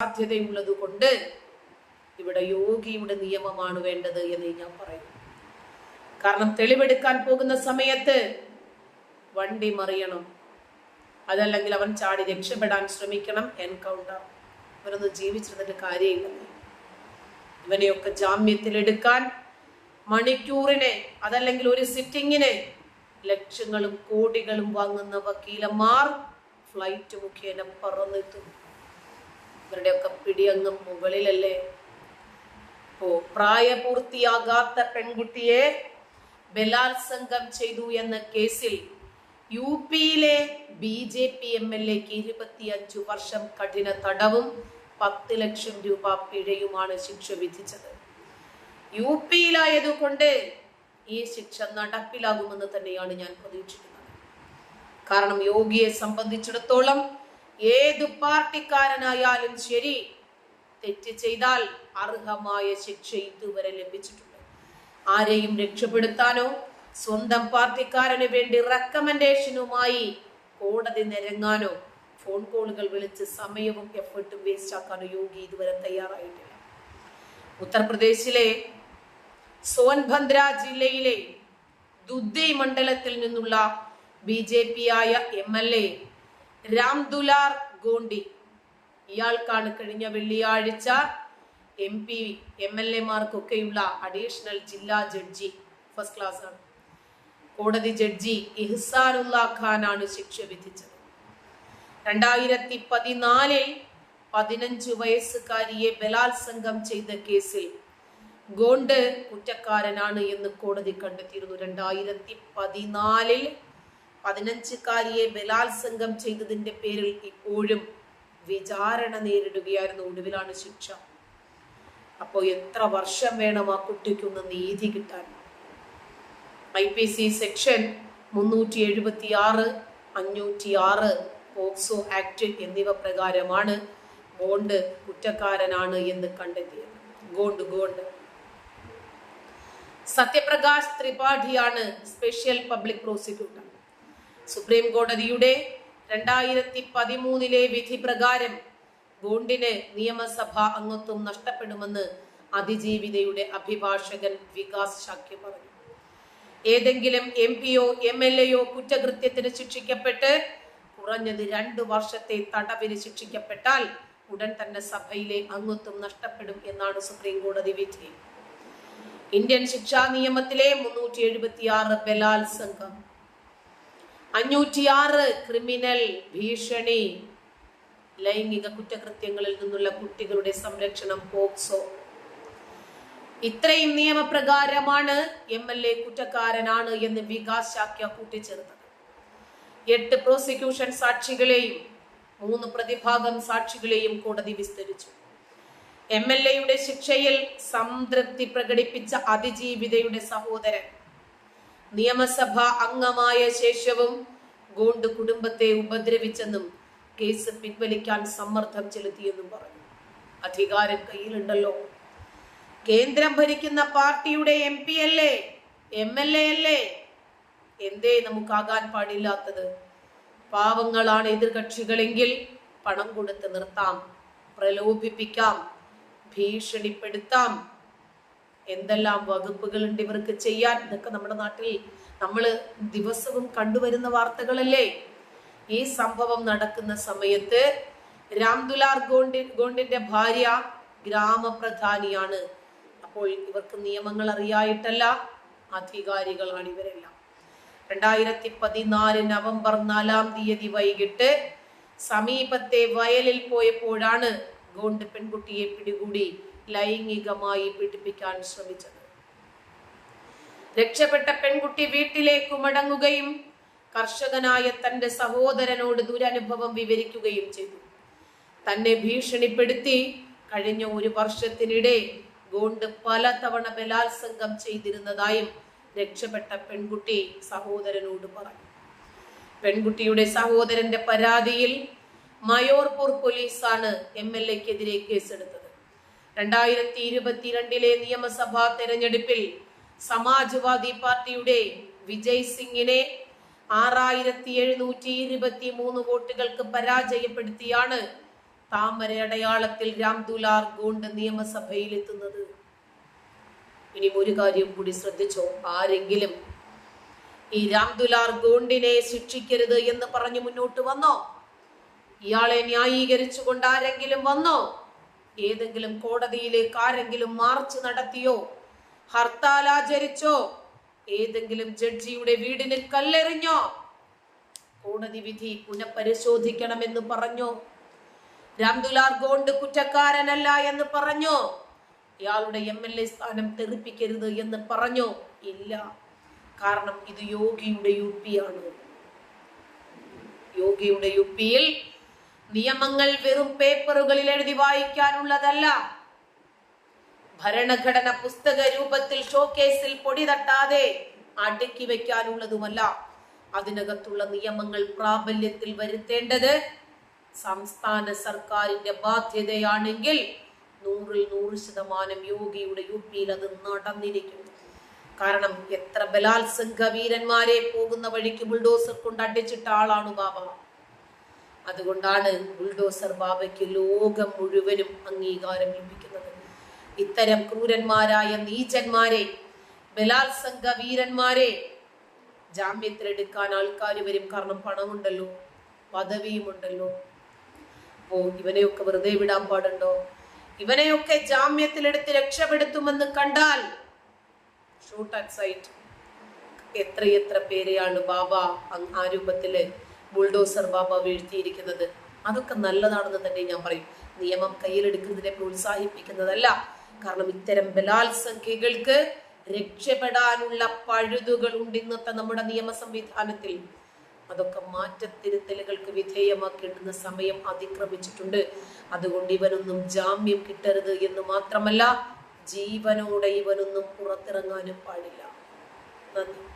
സാധ്യതയുള്ളത് കൊണ്ട് ഇവിടെ യോഗിയുടെ നിയമമാണ് വേണ്ടത് എന്ന് ഞാൻ പറയുന്നു കാരണം തെളിവെടുക്കാൻ പോകുന്ന സമയത്ത് വണ്ടി മറിയണം. അതല്ലെങ്കിൽ അവൻ ചാടി രക്ഷപ്പെടാൻ ശ്രമിക്കണം. എൻകൗണ്ടർ. ഇവരൊന്നും ജീവിച്ചിരുന്നിട്ട് കാര്യമില്ല. ഇവനെയൊക്കെ ജാമ്യത്തിലെടുക്കാൻ മണിക്കൂറിന് അതല്ലെങ്കിൽ ഒരു സിറ്റിങ്ങിന് ലക്ഷങ്ങളും കോടികളും വാങ്ങുന്ന വക്കീലന്മാർ ഫ്ലൈറ്റ് മുഖേന പറന്നെത്തും. ഇവരുടെയൊക്കെ പിടിയങ്ങ് മുകളിലല്ലേ? ഓ പ്രായപൂർത്തിയാകാത്ത പെൺകുട്ടിയെ ബലാത്സംഗം ചെയ്തു എന്ന കേസിൽ യു പിയിലെ B J P M L എക്ക് ഇരുപത്തിയഞ്ചു വർഷം കഠിന തടവും പത്ത് ലക്ഷം രൂപ പിഴയുമാണ് ശിക്ഷ വിധിച്ചത്. യു പിയിലായതുകൊണ്ട് ഈ ശിക്ഷ നടപ്പിലാകുമെന്ന് തന്നെയാണ് ഞാൻ പ്രതീക്ഷിക്കുന്നത്. കാരണം യോഗിയെ സംബന്ധിച്ചിടത്തോളം ഏത് പാർട്ടിക്കാരനായാലും ശരി തെറ്റ് ചെയ്താൽ അർഹമായ ശിക്ഷ ഇതുവരെ ലഭിച്ചിട്ടുണ്ട്. ആരെയും രക്ഷപ്പെടുത്താനോ സ്വന്തം പാർട്ടിക്കാരന് വേണ്ടി റെക്കമെൻഡേഷനുമായി കോടതി നിരങ്ങാനോ ഫോൺ കോളുകൾ വിളിച്ച് സമയവും എഫേർട്ടും വേസ്റ്റ് ആക്കാനോ യോഗി ഇതുവരെ തയ്യാറായിട്ടില്ല. ഉത്തർപ്രദേശിലെ സോൻഭദ്ര ജില്ലയിലെ ദുദ്ധി മണ്ഡലത്തിൽ നിന്നുള്ള ബി ജെ പി ആയ M L A Ramdular Gondi. ഇയാൾക്കാണ് കഴിഞ്ഞ വെള്ളിയാഴ്ച എം പി എം എൽ എമാർക്കൊക്കെയുള്ള അഡീഷണൽ ജില്ലാ ജഡ്ജി ഫസ്റ്റ് ക്ലാസ് ആണ് കോടതി ജഡ്ജി ഇഹ്സാനുള്ള ഖാനാണ് ശിക്ഷ വിധിച്ചത്. രണ്ടായിരത്തി പതിനാലിൽ പതിനഞ്ച് വയസ്സുകാരിയെ ബലാത്സംഗം ചെയ്ത കേസിൽ ഗോണ്ട് കുറ്റക്കാരനാണ് എന്ന് കോടതി കണ്ടെത്തിയിരുന്നു. രണ്ടായിരത്തി പതിനാലിൽ പതിനഞ്ചുകാരിയെ ബലാത്സംഗം ചെയ്തതിന്റെ പേരിൽ ഇപ്പോഴും വിചാരണ നേരിടുകയായിരുന്നു ഒടുവിലാണ് ശിക്ഷ. അപ്പോൾ എത്ര വർഷം വേണം ആ കുട്ടിക്കൊന്ന് നീതി കിട്ടാൻ? ഐ പി സി സെക്ഷൻ മുന്നൂറ്റി എഴുപത്തി ആറ് അഞ്ഞൂറ്റി ആറ് പോക്സോ ആക്ട് എന്നിവ പ്രകാരമാണ് ഗോണ്ട് കുറ്റക്കാരനാണ് എന്ന് കണ്ടെത്തിയത്. ഗോണ്ട് ഗോണ്ട്. സത്യപ്രകാശ് ത്രിപാഠിയാണ് സ്പെഷ്യൽ പബ്ലിക് പ്രോസിക്യൂട്ടർ. സുപ്രീം കോടതിയുടെ രണ്ടായിരത്തി പതിമൂന്നിലെ വിധി പ്രകാരം ഗോണ്ടിന് നിയമസഭാ അംഗത്വം നഷ്ടപ്പെടുമെന്ന് അതിജീവിതയുടെ അഭിഭാഷകൻ വികാസ് ശാക്യ പറഞ്ഞു. ഏതെങ്കിലും എം പിയോ എം എൽ എയോ കുറ്റകൃത്യത്തിന് ശിക്ഷിക്കപ്പെട്ട് കുറഞ്ഞത് രണ്ട് വർഷത്തെ തടവിന് ശിക്ഷിക്കപ്പെട്ടാൽ ഉടൻ തന്നെ സഭയിലെ അംഗത്വം നഷ്ടപ്പെടും എന്നാണ് സുപ്രീം കോടതി വിധി. ഇന്ത്യൻ ശിക്ഷാ നിയമത്തിലെ മുന്നൂറ്റി എഴുപത്തി ആറ് ബലാത്സംഗം. അഞ്ഞൂറ്റിയാറ് ക്രിമിനൽ ഭീഷണി ലൈംഗിക കുറ്റകൃത്യങ്ങളിൽ നിന്നുള്ള കുട്ടികളുടെ സംരക്ഷണം പോക്സോ. ഇത്രയും നിയമപ്രകാരമാണ് എം എൽ എ കുറ്റക്കാരനാണ് എന്ന് വികാസ് ശാക്യ കൂട്ടിച്ചേർത്തത്. എട്ട് പ്രോസിക്യൂഷൻ സാക്ഷികളെയും മൂന്ന് പ്രതിഭാഗം സാക്ഷികളെയും കോടതി വിസ്തരിച്ചു. എം എൽ എയുടെ ശിക്ഷയിൽ സംതൃപ്തി പ്രകടിപ്പിച്ച അതിജീവിതയുടെ സഹോദരൻ നിയമസഭ അംഗമായ ശേഷവും ഗോണ്ട് കുടുംബത്തെ ഉപദ്രവിച്ചെന്നും കേസ് പിൻവലിക്കാൻ സമ്മർദ്ദം ചെലുത്തിയെന്നും പറഞ്ഞു. അധികാരം കയ്യിലുണ്ടല്ലോ. കേന്ദ്രം ഭരിക്കുന്ന പാർട്ടിയുടെ എം പി അല്ലേ? എം എൽ എ അല്ലേ? എന്തേ നമുക്കാകാൻ പാടില്ലാത്തത്? പാവങ്ങളാണ് എതിർകക്ഷികളെങ്കിൽ പണം കൊടുത്ത് നിർത്താം പ്രലോഭിപ്പിക്കാം ഭീഷണിപ്പെടുത്താം എന്തെല്ലാം വകുപ്പുകളുണ്ട് ഇവർക്ക് ചെയ്യാൻ? ഇതൊക്കെ നമ്മുടെ നാട്ടിൽ നമ്മൾ ദിവസവും കണ്ടുവരുന്ന വാർത്തകളല്ലേ? ഈ സംഭവം നടക്കുന്ന സമയത്ത് രാംദുലാർ ഗോണ്ടി ഗോണ്ടിന്റെ ഭാര്യ ഗ്രാമപ്രധാനിയാണ്. അപ്പോൾ ഇവർക്ക് നിയമങ്ങൾ അറിയായിട്ടല്ല അധികാരികളാണ് ഇവരെല്ലാം. രണ്ടായിരത്തി പതിനാല് നവംബർ നാലാം തീയതി വൈകിട്ട് സമീപത്തെ വയലിൽ പോയപ്പോഴാണ് ഗോണ്ട് പെൺകുട്ടിയെ പിടികൂടി ലൈംഗികമായി പീഡിപ്പിക്കാൻ ശ്രമിച്ചത്. രക്ഷപ്പെട്ട പെൺകുട്ടി വീട്ടിലേക്ക് മടങ്ങുകയും കർഷകനായ തന്റെ സഹോദരനോട് ദുരനുഭവം വിവരിക്കുകയും ചെയ്തു. തന്നെ ഭീഷണിപ്പെടുത്തി കഴിഞ്ഞ ഒരു വർഷത്തിനിടെ ഗോണ്ട് പലതവണ ബലാത്സംഗം ചെയ്തിരുന്നതായും രക്ഷപ്പെട്ട പെൺകുട്ടി സഹോദരനോട് പറഞ്ഞു. പെൺകുട്ടിയുടെ സഹോദരന്റെ പരാതിയിൽ മയോർപൂർ പോലീസാണ് എം എൽ എക്കെതിരെ കേസെടുത്തത്. രണ്ടായിരത്തി ഇരുപത്തിരണ്ടിലെ നിയമസഭാ തെരഞ്ഞെടുപ്പിൽ സമാജ്വാദി പാർട്ടിയുടെ വിജയ് സിംഗിനെ ആറായിരത്തി എഴുന്നൂറ്റി ഇരുപത്തി മൂന്ന് വോട്ടുകൾക്ക് പരാജയപ്പെടുത്തിയാണ് താമര അടയാളത്തിൽ രാം ദുലാർ ഗോണ്ട് നിയമസഭയിൽ എത്തുന്നത് ഇനി ഒരു കാര്യം കൂടി ശ്രദ്ധിച്ചോ? ആരെങ്കിലും ഈ രാം ദുലാർ ഗോണ്ടിനെ ശിക്ഷിക്കരുത് എന്ന് പറഞ്ഞു മുന്നോട്ട് വന്നോ? ഇയാളെ ന്യായീകരിച്ചുകൊണ്ട് ആരെങ്കിലും വന്നോ? ഏതെങ്കിലും കോടതിയിലേക്ക് ആരെങ്കിലും മാർച്ച് നടത്തിയോ? ഹർത്താൽ ആചരിച്ചോ? ഏതെങ്കിലും ജഡ്ജിയുടെ വീടിന് കല്ലെറിഞ്ഞോ? കോടതി വിധി പുനഃപരിശോധിക്കണമെന്ന് പറഞ്ഞു? രാംദുലാർ ഗോണ്ട് കുറ്റക്കാരനല്ല എന്ന് പറഞ്ഞു? ഇയാളുടെ എം എൽ എ സ്ഥാനം തെറിപ്പിക്കരുത് എന്ന് പറഞ്ഞു? ഇല്ല. കാരണം ഇത് യോഗിയുടെ യു പി ആണ്. യോഗിയുടെ യു പിയിൽ നിയമങ്ങൾ വെറും പേപ്പറുകളിൽ എഴുതി വായിക്കാനുള്ളതല്ല. ഭരണഘടന പുസ്തക രൂപത്തിൽ ഷോക്കേസിൽ പൊടി തട്ടാതെ അടുക്കി വെക്കാനുള്ളതുമല്ല. അതിനകത്തുള്ള നിയമങ്ങൾ പ്രാബല്യത്തിൽ വരുത്തേണ്ടത് സംസ്ഥാന സർക്കാരിന്റെ ബാധ്യതയാണെങ്കിൽ നൂറിൽ നൂറ് ശതമാനം യോഗിയുടെ യു പിയിൽ അത് നടന്നിരിക്കും. കാരണം എത്ര ബലാത്സംഗ വീരന്മാരെ പോകുന്ന വഴിക്ക് ബുൾഡോസർ കൊണ്ട് അടിച്ചിട്ട ആളാണ് ബാബ. അതുകൊണ്ടാണ് ബുൾഡോസർ ബാബയ്ക്ക് ലോകം മുഴുവനും അംഗീകാരം ലഭിക്കുന്നത്. ഇത്തരം ക്രൂരന്മാരായ നീചന്മാരെ ബലാത്സംഗ വീരന്മാരെ ജാമ്യത്തിലെടുക്കാൻ ആൾക്കാർ വരും. കാരണം പണമുണ്ടല്ലോ പദവിയുമുണ്ടല്ലോ. അപ്പോ ഇവനെയൊക്കെ വെറുതെ വിടാൻ പാടുണ്ടോ? ഇവനെയൊക്കെ ജാമ്യത്തിലെടുത്ത് രക്ഷപ്പെടുത്തുമെന്ന് കണ്ടാൽ ഷൂട്ട് അറ്റ് സൈറ്റ് എത്രയെത്ര പേരെയാണ് ബാബ ആ രൂപത്തിൽ ബുൾഡോസർ ബാബ വീഴ്ത്തിയിരിക്കുന്നത്. അതൊക്കെ നല്ലതാണെന്ന് തന്നെ ഞാൻ പറയും. നിയമം കയ്യിലെടുക്കുന്നതിനെ പ്രോത്സാഹിപ്പിക്കുന്നതല്ല. കാരണം ഇത്തരം ബലാത്സംഖ്യകൾക്ക് രക്ഷപ്പെടാനുള്ള പഴുതുകൾ ഉണ്ട് ഇന്നത്തെ നമ്മുടെ നിയമ സംവിധാനത്തിൽ. അതൊക്കെ മാറ്റത്തിരുത്തലുകൾക്ക് വിധേയമാക്കേണ്ടുന്ന സമയം അതിക്രമിച്ചിട്ടുണ്ട്. അതുകൊണ്ട് ഇവനൊന്നും ജാമ്യം കിട്ടരുത് എന്ന് മാത്രമല്ല ജീവനോടെ ഇവനൊന്നും പുറത്തിറങ്ങാനും പാടില്ല. നന്ദി.